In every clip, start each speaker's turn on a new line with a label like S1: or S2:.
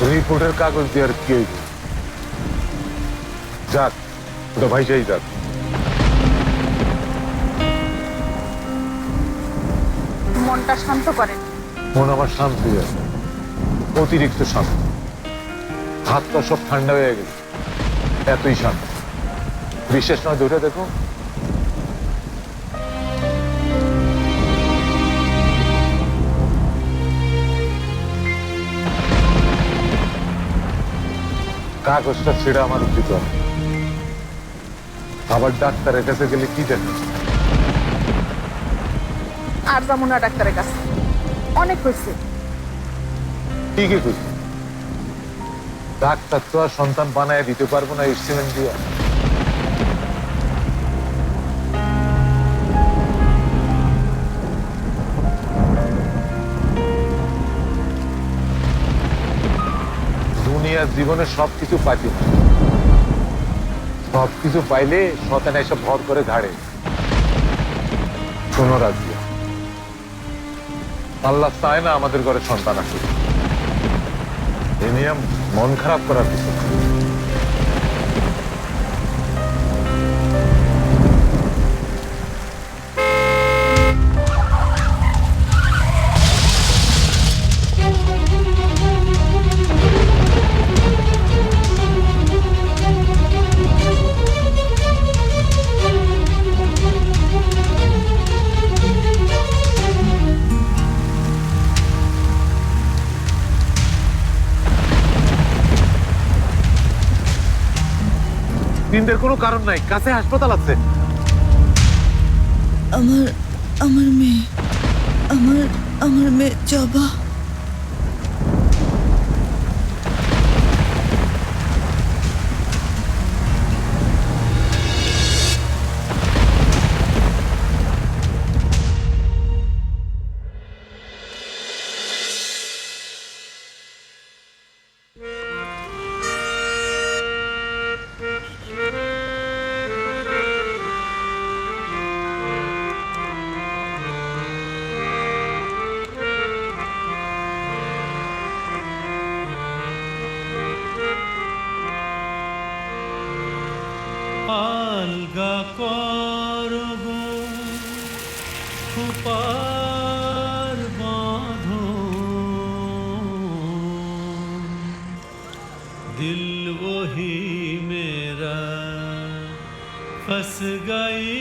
S1: পাসপোর্টের কাগজ দিয়ে আর কি? হইবে? যাক ওটা ভাই চাই যাক।
S2: মনটা শান্ত করেন।
S1: মন আমার শান্ত হয়ে গেছে। অতিরিক্ত শান্ত। হাত পা সব ঠান্ডা হয়ে গেছে। এতই শান্ত। বিশেষ নয় ধরে দেখো। কাগজটা ছেড়ে আমার উচিত আবার ডাক্তারের কাছে গেলে কি দেখে
S2: আর যাব না ডাক্তারের কাছে। অনেক হয়েছে।
S1: ঠিকই খুঁজছি ডাক্তার তো আর সন্তান বানায় দিতে পারব না এসছিলেন দিয়ে। দুনিয়ার জীবনে সবকিছু পাইতে না সবকিছু পাইলে সতেন এসে ভর করে ঘাড়ে। শোনো রাজিয়া, আল্লাহ চায় না আমাদের ঘরে সন্তান আসুক। এ নিয়ে মন খারাপ করার কিছু নিন্দের কোনো কারণ নাই। কাছে হাসপাতাল আছে।
S3: আমার আমার মেয়ে আমার আমার মেয়ে জবা।
S4: আলগা করব। খুপার বাঁধ দিল ওহি মেরা ফস গই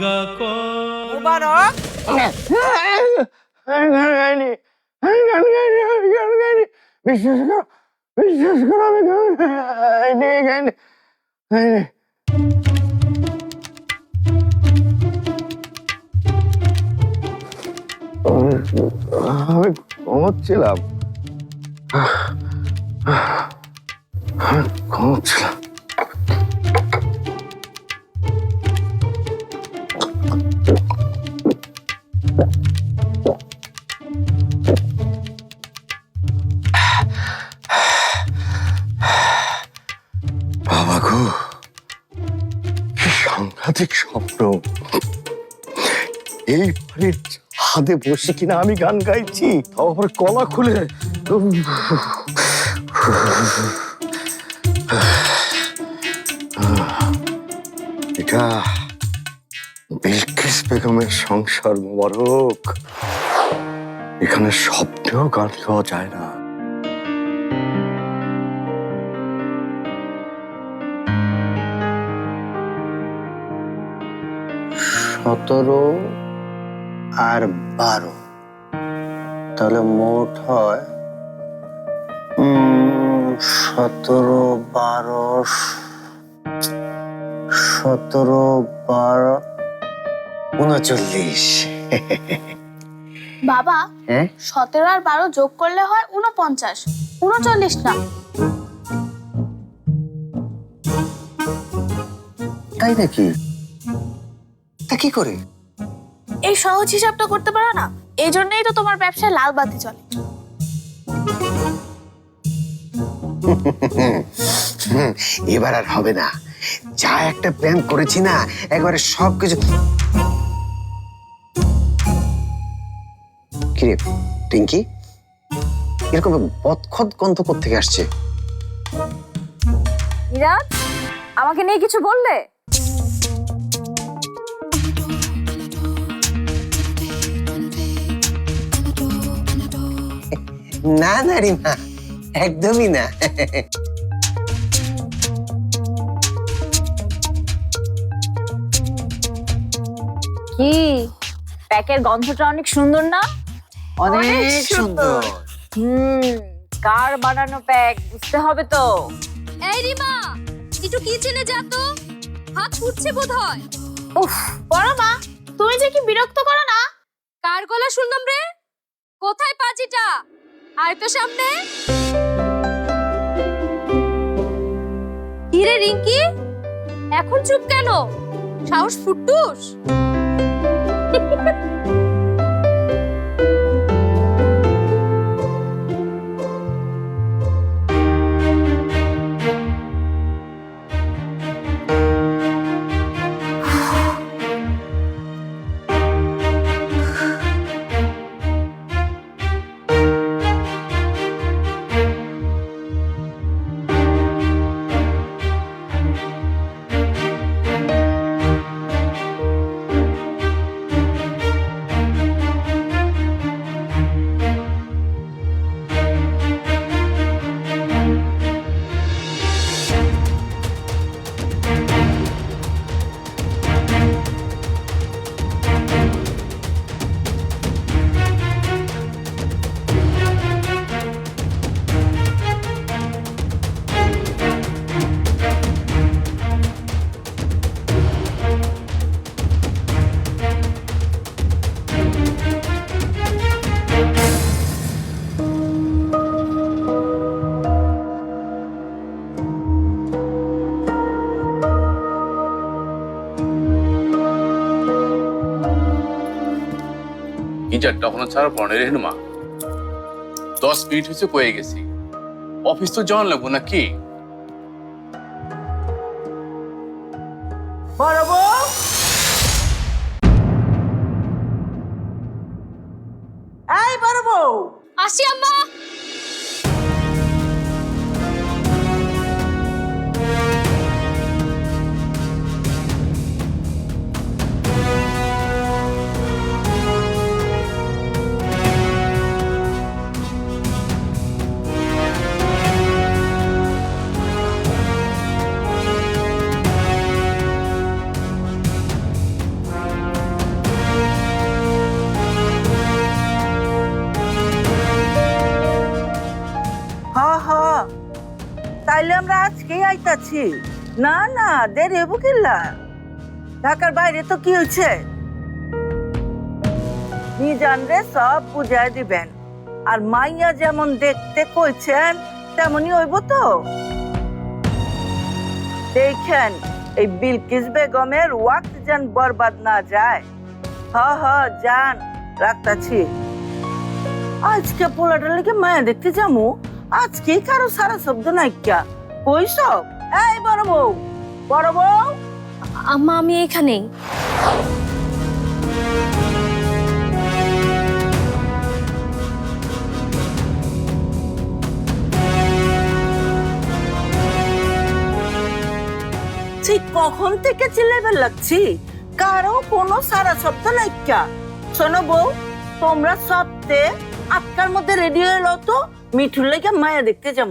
S2: মুবারক
S5: বিশ্বাস করো। বিশ্বাস করো আমি আমি ঘুমোচ্ছিলাম ঘুমোচ্ছিলাম। ছাদে বসে কিনা আমি গান গাইছি? তারপর কলা খুলে এটা বিলকিস বেগমের সংসার মোবারক। এখানে শব্দেও গান খাওয়া যায় না।
S6: সতেরো আর বারো। তাহলে মোট হয় সতেরো বারো সতেরো বারো উনচল্লিশ।
S7: বাবা
S6: হ্যাঁ?
S7: সতেরো আর বারো যোগ করলে হয় উনপঞ্চাশ উনচল্লিশ না।
S6: তাই নাকি? তা কি করে?
S7: এই সহজ হিসাবটা করতে পারো না? এই জন্যই তো তোমার ব্যবসায় লাল বাতি চলে
S6: এবার আর হবে না। যা একটা প্ল্যান করেছি না একবারে সব কিছু কিরে টিঙ্কি? এরকম বদখত গন্ধ থেকে আসছে?
S8: আমাকে নিয়ে কিছু বললে?
S6: না না রিমা একদমই না।
S8: কি? প্যাকের গন্ধটা অনেক সুন্দর না?
S6: অনেক সুন্দর।
S8: হুম কার বানানো প্যাক বুঝতে হবে তো।
S4: এই রিমা একটু কিচেনে যা তো। হাত ফুটছে বোধ হয়
S8: উফ
S7: বড় মা তুমি যে কি বিরক্ত করো না?
S4: কার গলা শুনলাম রে? কোথায় পাজিটা? আয় তো সামনে। কি রে রিঙ্কি এখন চুপ কেন? সাহস ফুটুস
S9: গিজারটা তখন ছাড়া পড়ে রেহেন দশ মিনিট হয়েছে কয়ে গেছি। অফিস তো জানলাম লাগবো না
S10: আজকেই না না দেরি হব কিল্লা। ঢাকার বাইরে তো কি হয়েছে জানরে সব বুঝাই দিবেন। আর মাইয়া যেমন দেখতে কইছেন, তেমনই হইব তো। দেখেন, এই বিলকিস বেগমের ওয়াক্ত যেন বরবাদ না যায়। হ হ, যান, রাখতাছি। আজকে পোলাটার লেগে মায়া দেখতে যামু? আজকে কারও সারা শব্দ নাইকা কই সব? এই বড় বউ বড় বউ।
S4: আম্মা আমি এখানেই
S10: ঠিক কখন থেকে চিল্লাইবার লাগছি? কারও কোনো সারা শব্দ নাইকা শোনো বউ তোমরা সপ্তে আটটার মধ্যে রেডি হয়ে তো মিঠুর লেগে মায়া দেখতে যাব।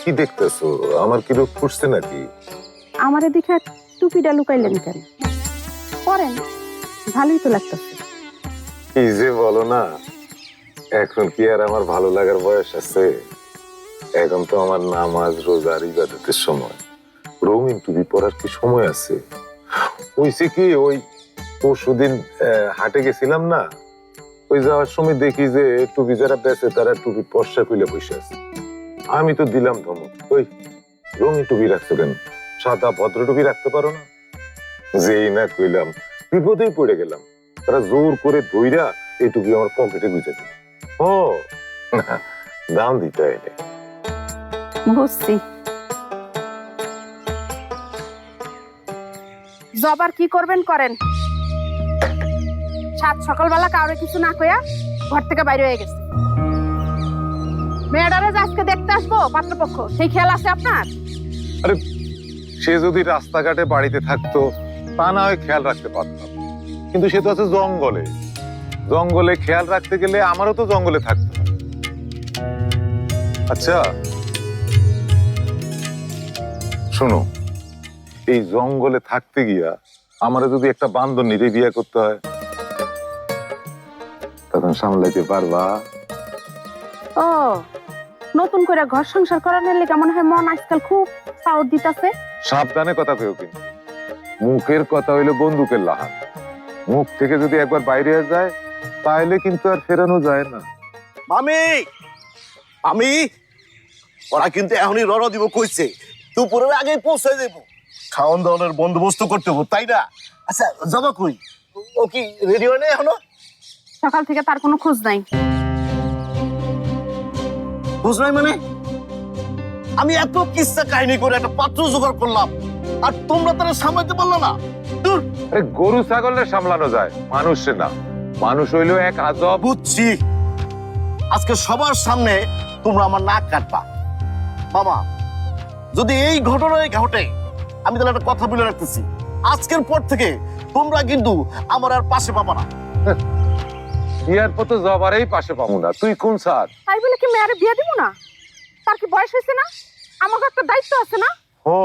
S1: কি দেখতেছো? আমার কি রোগ ফুটছে নাকি?
S2: আমার এদিকে টুপিটা লুকাইলেন কেন? করেন ভালোই তো লাগতেছে।
S1: কি যে বলো না এখন কি আর আমার ভালো লাগার বয়স আছে? এখন তো আমার নামাজ রোজার ইবাদতের সময়। রঙিন টুপি পরার কি সময় আছে? ওইসে কি ওই পরশুদিন হাটে গেছিলাম না? ওই যাওয়ার সময় দেখি যে টুপি যারা বেচে তারা টুপি পর্ষা খুলে বসে আছে। আমি তো দিলাম ধমক। ওই, রঙিন টুপি রাখছো কেন? সাদা ভদ্র টুপি রাখতে পারো না? যেই না কইলাম, বিপদেই পড়ে গেলাম। তারা জোর করে ধইরা এই টুপি আমার পকেটে গুজে দিল। ও, দাম দিতে হয়নি
S2: বুঝছি। জবার কি করবেন করেন? সাত সকালবেলা কাউরে কিছু না কইয়া ঘর থেকে বাইরে হয়ে গেছে। মেয়েটারে যে আজকে দেখতে আসব পাত্রপক্ষ সেই খেয়াল আছে আপনার?
S1: আরে সে যদি রাস্তাঘাটে বাড়িতে থাকতো তা না হয় খেয়াল রাখতে পারতাম। কিন্তু সে তো আছে জঙ্গলে। জঙ্গলে খেয়াল রাখতে গেলে আমারও তো জঙ্গলে থাকতে হয়। আচ্ছা শোনো এই জঙ্গলে থাকতে গিয়া আমারও যদি একটা বান্ধব নিরে বিয়ে করতে হয় তখন সামলাইতে পারবা?
S2: ও নতুন করে ঘর সংসার করানোর লেগে মনে হয় মন আজকাল খুব পাওয়ার দিতাছে।
S1: সাবধানে কথা কেউ কিন্তু মুখের কথা হইল বন্দুকের লাহান। মুখ থেকে যদি একবার বাইরে যায় তাহলে কিন্তু আর ফেরানো যায় না।
S5: মামি! আমি ওরা কিন্তু এখনই রড় দিব কইছে। দুপুরের আগে পৌঁছে দেবো। খাওয়ান দাওয়ানোর বন্দোবস্ত করতে হব তাই না? আচ্ছা জমা কই? ও কি রেডি হয় না এখনও?
S2: সকাল থেকে তার কোনো খোঁজ নাই।
S5: বুঝ নাই মানে? আমি এত কিস্সা কাহিনী করে একটা পাত্র জোগাড় করলাম আর তোমরা তারা সামলাতে পারল না। দূর।
S1: আরে গরু ছাগলের সামলানো যায় মানুষে না। মানুষ হইল এক আজব।
S5: বুঝছি। আজকে সবার সামনে তোমরা আমার নাক কাটবা। বাবা যদি এই ঘটনায় ঘটে আমি তাহলে একটা কথা বলে রাখতেছি। আজকের পর থেকে তোমরা কিন্তু আমার আর পাশে পাবা না।
S1: বিয়ার পর তো জবারেই পাশে পাবো না। তুই কোন সার
S2: তাই বলে কি মেয়ারে বিয়ে দিব না? তার কি বয়স হয়েছে না? আমাকে একটা দায়িত্ব আছে না?
S1: ও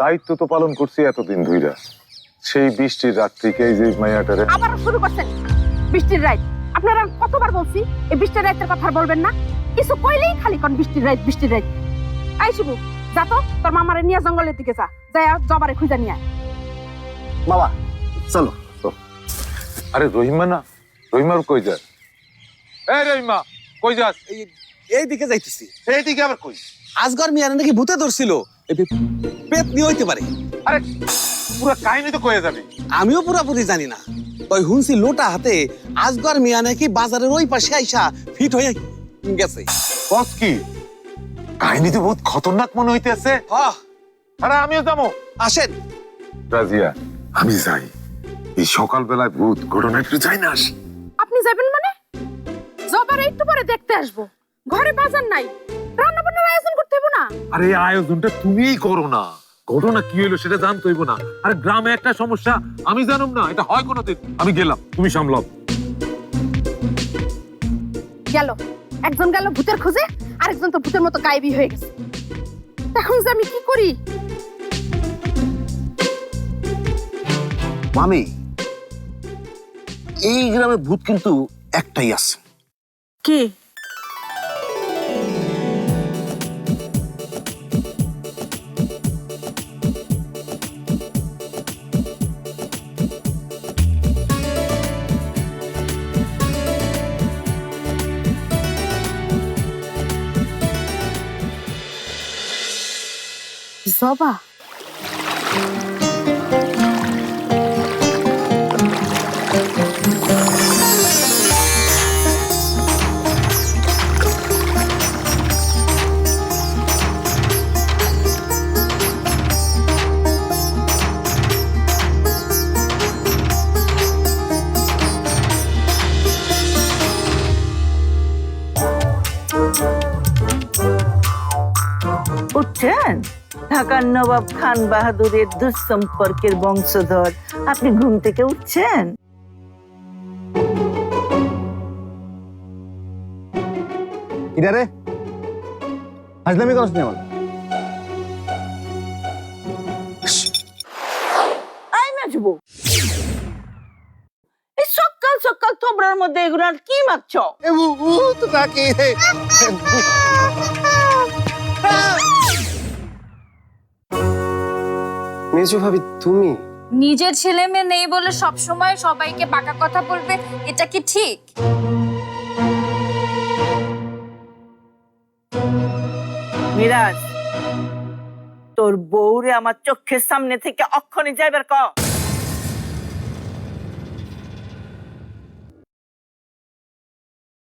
S1: দায়িত্ব তো পালন করছি এতদিন ধইরা। সেই বৃষ্টির রাত্রিকে এই যে মাইয়াটারে
S2: আবারও শুরু করছেন বৃষ্টির রাত। আপনারা কতবার বলছি এই বৃষ্টির রাতের কথা বলবেন না? কিছু কইলেই খালি কোন বৃষ্টির রাত বৃষ্টির রাত। আই শিবু যা তো তোর মামারে নিয়ে জঙ্গলের দিকে যা। যাই জবারে খুঁজে নিয়ে
S5: বাবা চলো।
S1: আরে রহিমা না রহিমার কই যায়? এই রহিমা কই যাস?
S11: এই দিকে যাইতেছি।
S1: এইদিকে আবার কই?
S11: আজগর মিয়ানে নাকি ভূতে ধরছিল। এই পেট নিয়ে হইতে পারে।
S1: আরে পুরো কাহিনী তো কয়ে যাবি।
S11: আমিও পুরাপুরি জানি না। তই হুনছি লোটা হাতে আজগর মিয়া নাকি বাজারের ওই পাশে আইসা ফিট হয়ে গেছে।
S1: বস কি? কাহিনী তো বহুত খতরনাক মনে হইতেছে।
S11: আহ
S1: আরে আমিও যাব।
S11: আসেন।
S1: রাজিয়া
S12: আমি যাই। এই সকালবেলায় ভূত ঘটনা একটু যাই না আসি।
S2: যাবেন মানে? জবার একটু পরে দেখতে আসব। ঘরে বাজার নাই। রান্না বান্নার আয়োজন করতে হবে না।
S1: আরে এই আয়োজনটা তুমিই করো না। ঘটনা কি হলো সেটা জানতে হইব না। আরে গ্রামে একটা সমস্যা আমি জানুম না। এটা হয় কোনোদিন। আমি গেলাম। তুমি সামলাও।
S2: গেল। একজন গেল ভূতের খোঁজে আরেকজন তো ভূতের মতো গায়েবী হয়ে গেছে। এখন যে আমি কি করি?
S6: মামি এই গ্রামে ভূত কিন্তু একটাই আছে।
S10: কি?
S2: জবা।
S10: ঢাকার নবাব খান বাহাদুরের দুঃসম্পর্কের বংশধর। আপনি ঘুম থেকে উঠছেন?
S6: কিরা হাজলামি করছ না
S10: আই নাচবো। এই সকাল সকাল তোমরার মধ্যে এগুলো আর কি মাখছ?
S6: নাকি
S13: মেজো ভাবি তুমি?
S4: নিজের ছেলে মেয়ে নেই বলে সব সময় সবাইকে বাঁকা কথা বলবে এটা কি ঠিক?
S10: মিরাজ তোর বউরে আমার চোখের সামনে থেকে অক্ষণে যাইবার ক